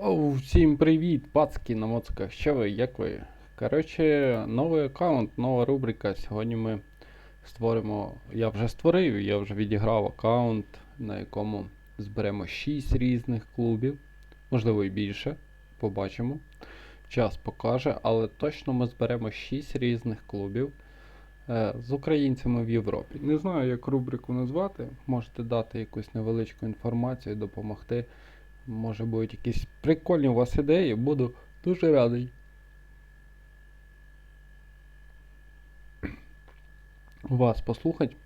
Оу, всім привіт, пацки на моцках. Що ви, як ви? Коротше, новий аккаунт, нова рубрика. Сьогодні ми створимо. Я вже створив, я вже відіграв аккаунт, на якому зберемо 6 різних клубів, можливо і більше. Побачимо. Час покаже, але точно ми зберемо 6 різних клубів е, з українцями в Європі. Не знаю, як рубрику назвати. Можете дати якусь невеличку інформацію, і допомогти. Може будуть якісь прикольні у вас ідеї, буду дуже радий. Вас послухати.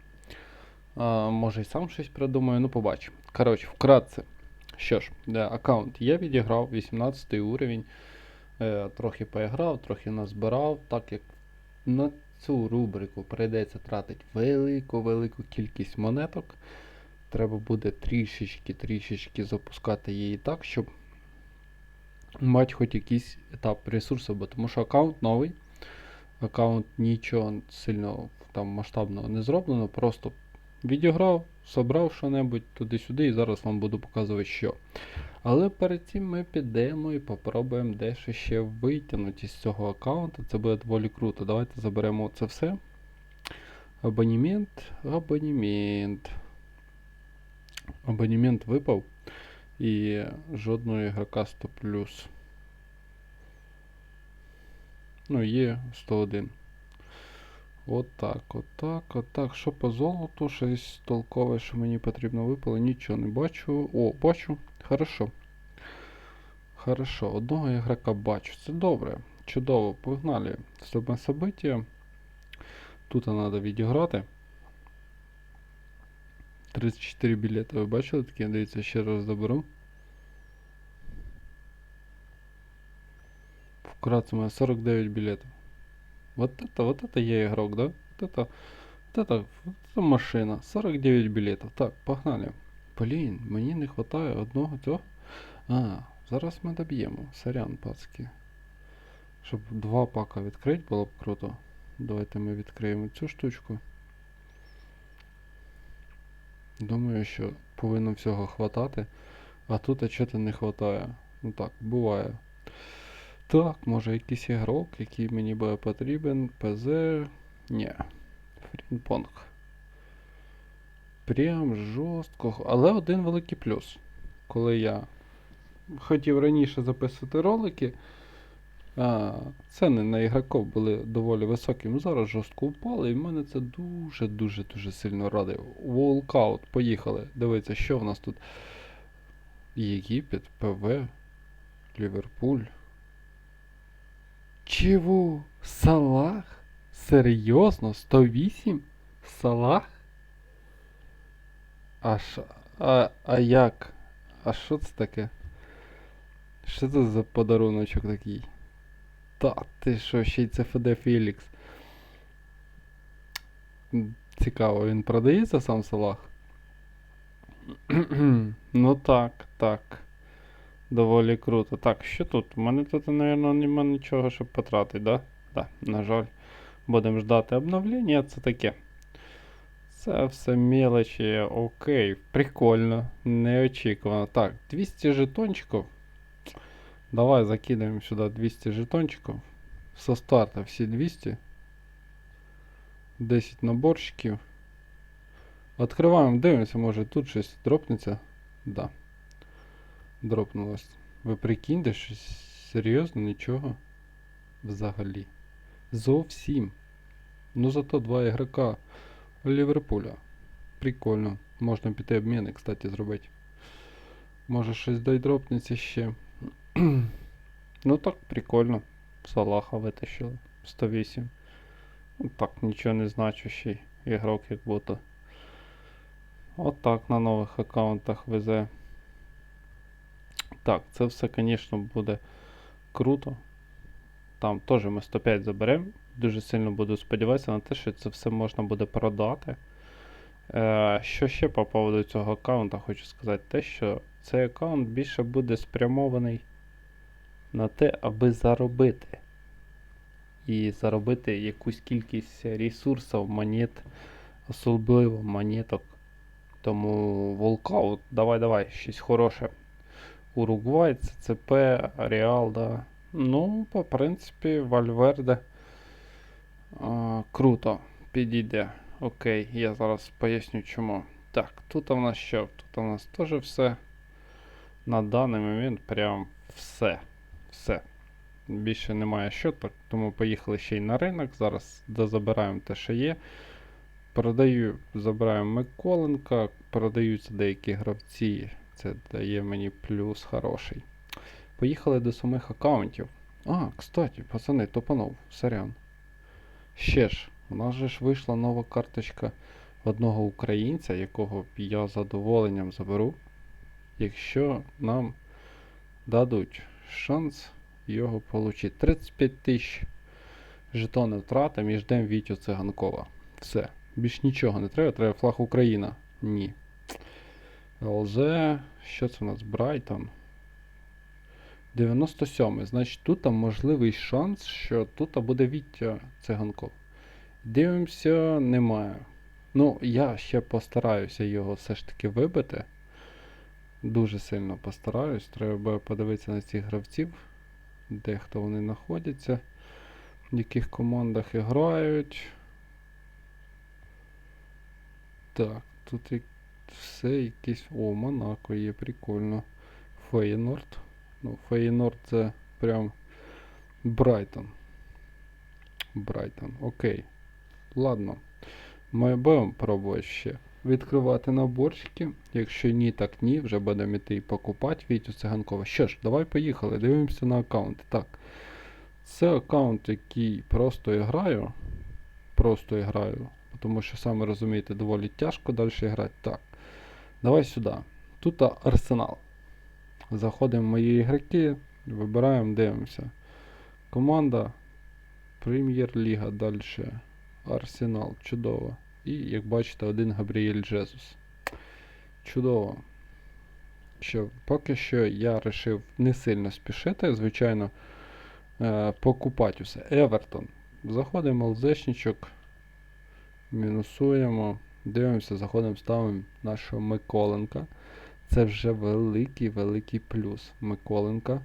А, може і сам щось придумаю, ну побачимо. Коротше, вкратце. Що ж, аккаунт я відіграв, 18 уровень. Е, трохи поіграв, трохи назбирав, так як на цю рубрику прийдеться тратити велику-велику кількість монеток. Треба буде трішечки-трішечки запускати її так, щоб мати хоч якийсь етап ресурсу, бо тому що аккаунт новий. Аккаунт нічого сильно там масштабного не зроблено, просто відіграв, собрав що-небудь туди-сюди і зараз вам буду показувати що. Але перед цим ми підемо і попробуємо дещо ще витягнути з цього аккаунту. Це буде доволі круто. Давайте заберемо це все. Абонемент, абонемент. Абонемент випав і жодного ігрока 100 Ну, є 101. Отак, отак, отак. Що по золоту? Щось толкове, що мені потрібно випало. Нічого не бачу. О, бачу. Хорошо. Хорошо, одного ігрока бачу. Це добре. Чудово, погнали. Наступне собиття. Тут треба відіграти. 34 білети. Ви бачили такі? Дивіться, ще раз заберу. Вкратце у мене 49 билетов. Вот это, вот это я игрок, да? Вот это, вот это, вот это машина. 49 билетов. Так, погнали. Блін, мені не вистачає одного цього. А, зараз ми доб'ємо. Сорян, пацки. Щоб два пака відкрити було б круто. Давайте ми відкриємо цю штучку. Думаю, що повинно всього хватати. А тут а чого-то не хватає. Ну так, буває. Так, може якийсь ігрок, який мені буде потрібен. ПЗ. Ні. Фрінпонг. Прям жорстко. Але один великий плюс. Коли я хотів раніше записувати ролики, а, ціни на ігроків були доволі високі. Зараз жорстко впали, і в мене це дуже-дуже дуже сильно радує. Волкаут, поїхали. Дивіться, що в нас тут. Єгипет, ПВ, Ліверпуль. Чего? Салах? Серйозно? 108? Салах? А ш... А, а як? А що це таке? Що це за подаруночок такий? Та ти що, ще й це ФД Фелікс. Цікаво, він продається сам Салах? ну так, так. Доволі круто. Так, що тут? У мене тут, мабуть, нема нічого, щоб потратити, да? Да, на жаль. Будемо ждати обновлення, це таке. Це все мелочі, окей, прикольно, неочікувано. Так, 200 жетончиків. Давай закидаємо сюди 200 жетончиків. Со старта всі 200. 10 наборчиків. Откриваємо, дивимося, може тут щось дропнеться. Да. Дропнулось. Ви прикиньте, щось серйозно нічого. Взагалі. Зовсім. Ну зато два ігрока Ліверпуля. Прикольно. Можна піти обміни, кстати, зробити. Може щось дайдропнеться ще. ну так, прикольно. Салаха витащили. 108. Ну так, нічого не значущий ігрок, як будто. Отак на нових аккаунтах везе. Так, це все, звісно, буде круто. Там теж ми 105 заберемо. Дуже сильно буду сподіватися на те, що це все можна буде продати. Е, Що ще по поводу цього аккаунта хочу сказати, те, що цей аккаунт більше буде спрямований на те, аби заробити. І заробити якусь кількість ресурсів, монет, особливо монеток. Тому волкаут, давай, давай, щось хороше. Уругвай, ЦЦП, Реал, да. Ну, по принципі, Вальверде. Круто, підійде. Окей, я зараз поясню чому. Так, тут у нас що? Тут у нас теж все. На даний момент прям все. Все. Більше немає що, тому поїхали ще й на ринок. Зараз дозабираємо те, що є. Продаю, забираємо Миколенка, продаються деякі гравці. Це дає мені плюс хороший. Поїхали до самих аккаунтів. А, кстати, пацани, топанув, сорян. Ще ж, у нас же ж вийшла нова карточка одного українця, якого я задоволенням заберу, якщо нам дадуть шанс його отримати. 35 тисяч жетони втрата між Дем Вітю Циганкова. Все. Більш нічого не треба, треба флаг Україна. Ні. ЛЗ. Що це у нас? Брайтон. 97. Значить, тут можливий шанс, що тут буде Віття Циганков. Дивимося, немає. Ну, я ще постараюся його все ж таки вибити. Дуже сильно постараюсь. Треба подивитися на цих гравців, де хто вони знаходяться, в яких командах грають. Так, тут і все якесь. О, Монако є, прикольно. Фейнорд. Ну, Фейнорд це прям Брайтон. Брайтон, окей. Ладно. Ми будемо пробувати ще відкривати наборчики. Якщо ні, так ні, вже будемо йти і покупати Вітю Циганкова. Що ж, давай поїхали, дивимося на аккаунти. Так. Це аккаунт, який просто граю. Просто граю. Тому що, саме розумієте, доволі тяжко далі грати. Так. Давай сюди. Тут арсенал. Заходимо в мої ігроки, вибираємо, дивимося. Команда. Прем'єр-ліга далі. Арсенал. Чудово. І, як бачите, один Габріель Джезус. Чудово. Що, поки що я вирішив не сильно спішити, звичайно, е, покупати усе. Евертон. Заходимо в ЛЗшничок. Мінусуємо. Дивимося, заходимо, ставимо нашого Миколенка. Це вже великий-великий плюс Миколенка.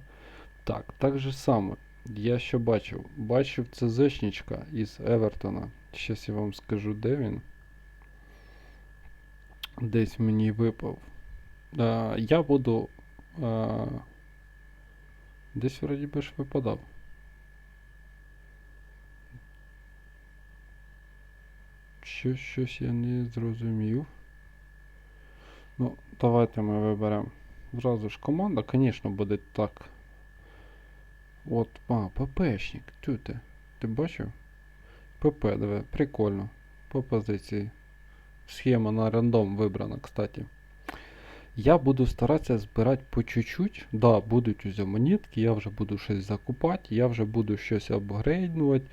Так, так же само. Я що бачив? Бачив ЦЗшничка із Евертона. Щас я вам скажу, де він. Десь мені випав. А, я буду. А, десь вроді би ж випадав. Що, щось я не зрозумів. Ну, давайте ми виберемо. Зразу ж команда, звісно, буде так. От, а, ППшник. Тю ти. Ти бачив? ПП, диви, прикольно. По позиції. Схема на рандом вибрана, кстати. Я буду старатися збирати по чуть-чуть. Да, будуть уже монетки, я вже буду щось закупати, я вже буду щось апгрейднувати,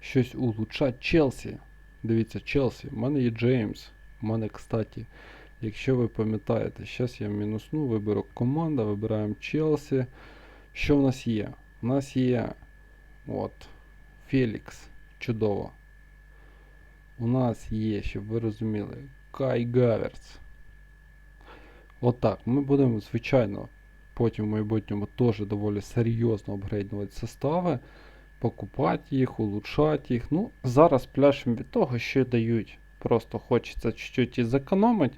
щось улучшати. Челсі. Дивіться, Челсі. У мене є Джеймс. У мене, кстати, якщо ви пам'ятаєте, зараз я мінусну, виберу команда, вибираємо Челсі. Що в нас є? У нас є от, Фелікс. Чудово. У нас є, щоб ви розуміли, Кай Гаверц. Отак. Ми будемо, звичайно, потім в майбутньому теж доволі серйозно апгрейднувати состави, покупати їх, улучшати їх. Ну, зараз пляшемо від того, що дають. Просто хочеться чуть-чуть і зекономити.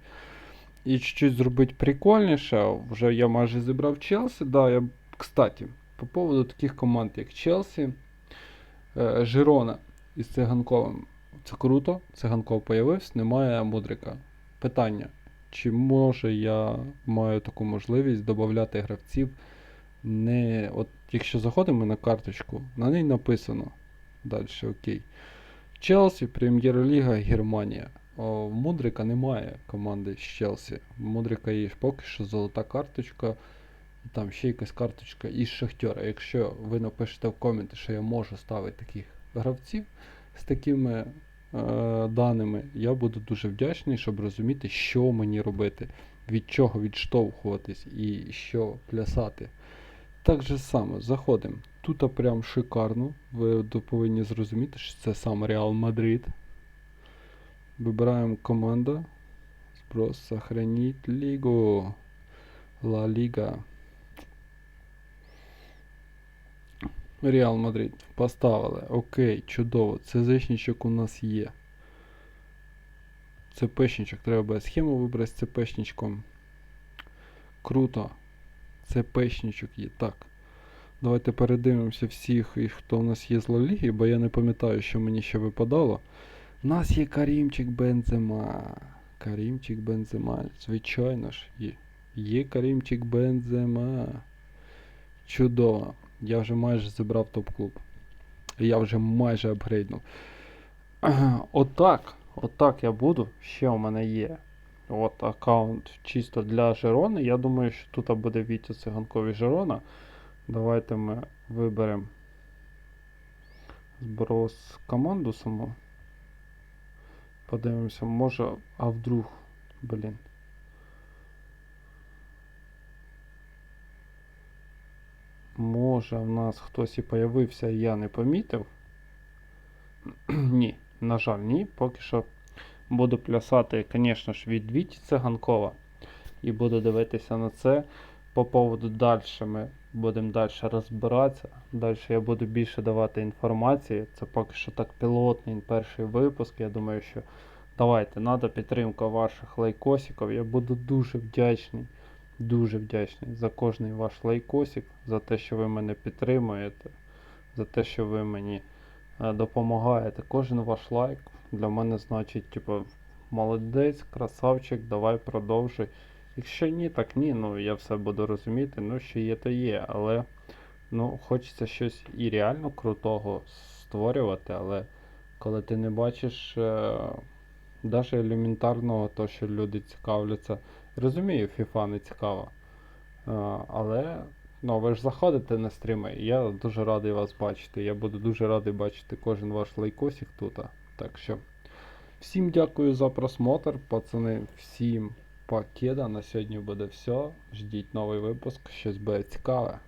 І чуть-чуть зробити прикольніше. Вже я майже зібрав Челсі. Да, я, кстати, по поводу таких команд, як Челсі, е, Жирона із Циганковим. Це круто, Циганков появився, немає Мудрика. Питання. Чи може я маю таку можливість додати гравців? Не, от Якщо заходимо на карточку, на ній написано. Далі, окей. Челсі, Прем'єр-ліга, Германія. О, Мудрика немає команди з Челсі. Мудрика є поки що золота карточка. Там ще якась карточка із Шахтера. Якщо ви напишете в коменти, що я можу ставити таких гравців з такими даними, я буду дуже вдячний, щоб розуміти, що мені робити, від чого відштовхуватись і що плясати. Так же само, заходимо. Тут прям шикарно. Ви повинні зрозуміти, що це сам Реал Мадрид. Вибираємо команда. Спрос сохранить лігу. Ла Ліга. Реал Мадрид. Поставили. Окей, чудово. ЦЗшничок у нас є. ЦПшничок. Треба буде схему вибрати з ЦПшничком. Круто. ЦПшничок є. Так. Давайте передивимося всіх, хто у нас є з Ла бо я не пам'ятаю, що мені ще випадало. У нас є Карімчик Бензема. Карімчик Бензема. Звичайно ж, є. Є Карімчик Бензема. Чудово. Я вже майже зібрав топ-клуб. Я вже майже апгрейднув. Отак. Отак я буду. Ще у мене є. От аккаунт чисто для Жерони. Я думаю, що тут буде Вітя Циганкові Жерона. Давайте ми виберемо зброс команду саму. Подивимося, може, а вдруг, блін. Може, в нас хтось і появився, і я не помітив. ні, на жаль, ні. Поки що буду плясати, звісно ж, від Віті Циганкова. І буду дивитися на це. По поводу далі ми будемо далі розбиратися. Далі я буду більше давати інформації. Це поки що так пілотний перший випуск. Я думаю, що давайте, треба підтримка ваших лайкосиків. Я буду дуже вдячний. Дуже вдячний за кожний ваш лайкосик, за те, що ви мене підтримуєте, за те, що ви мені е, допомагаєте. Кожен ваш лайк для мене значить, типу, молодець, красавчик, давай продовжуй. Якщо ні, так ні, ну я все буду розуміти, ну що є, то є. Але ну, хочеться щось і реально крутого створювати, але коли ти не бачиш е, навіть елементарного, то що люди цікавляться. Розумію, FIFA не цікава. Е, але ну, ви ж заходите на стріми, я дуже радий вас бачити. Я буду дуже радий бачити кожен ваш лайкосик тут. Так що всім дякую за просмотр, пацани. Всім покеда. На сьогодні буде все. Ждіть новий випуск, щось буде цікаве.